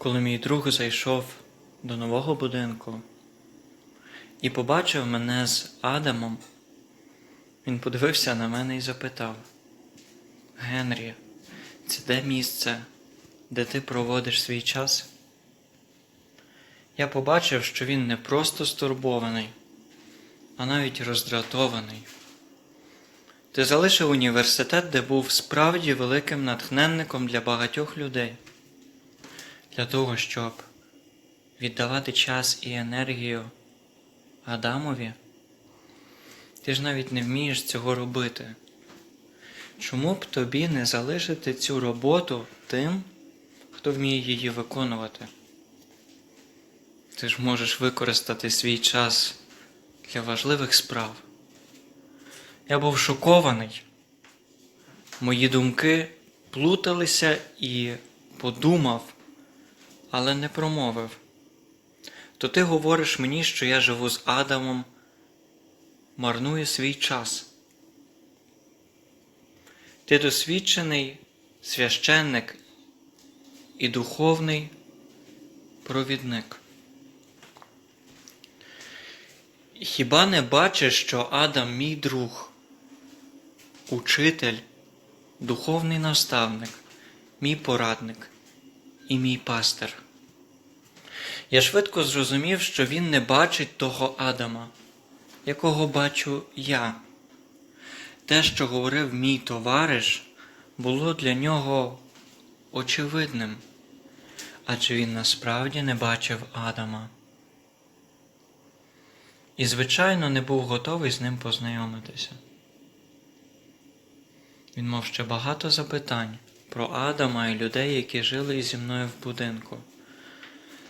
коли мій друг зайшов до нового будинку і побачив мене з Адамом, він подивився на мене і запитав: Генрі, це де місце, де ти проводиш свій час? Я побачив, що він не просто стурбований, а навіть роздратований. Ти залишив університет, де був справді великим натхненником для багатьох людей, для того, щоб віддавати час і енергію Адамові. Ти ж навіть не вмієш цього робити. Чому б тобі не залишити цю роботу тим, хто вміє її виконувати? Ти ж можеш використати свій час для важливих справ. Я був шокований. Мої думки плуталися і подумав, але не промовив. То ти говориш мені, що я живу з Адамом, марную свій час. Ти досвідчений священник і духовний провідник. Хіба не бачиш, що Адам мій друг, учитель, духовний наставник, мій порадник і мій пастир? Я швидко зрозумів, що він не бачить того Адама, якого бачу я. Те, що говорив мій товариш, було для нього очевидним, адже він насправді не бачив Адама. І, звичайно, не був готовий з ним познайомитися. Він мав ще багато запитань про Адама і людей, які жили зі мною в будинку.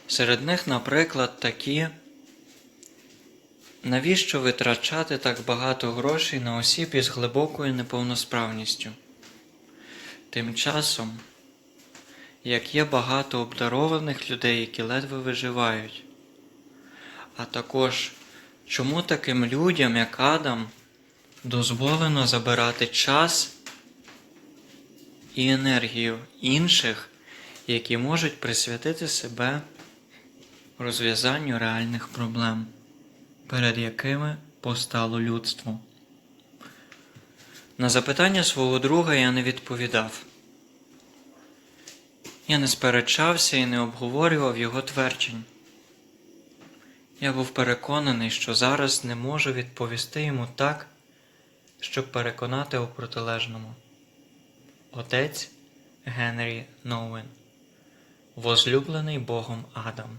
Серед них, наприклад, такі, навіщо витрачати так багато грошей на осіб із глибокою неповносправністю? Тим часом, як є багато обдарованих людей, які ледве виживають, а також чому таким людям, як Адам, дозволено забирати час і енергію інших, які можуть присвятити себе розв'язанню реальних проблем, перед якими постало людство. На запитання свого друга я не відповідав. Я не сперечався і не обговорював його тверджень. Я був переконаний, що зараз не можу відповісти йому так, щоб переконати у протилежному. Отець Генрі Ноуен, возлюблений Богом Адам.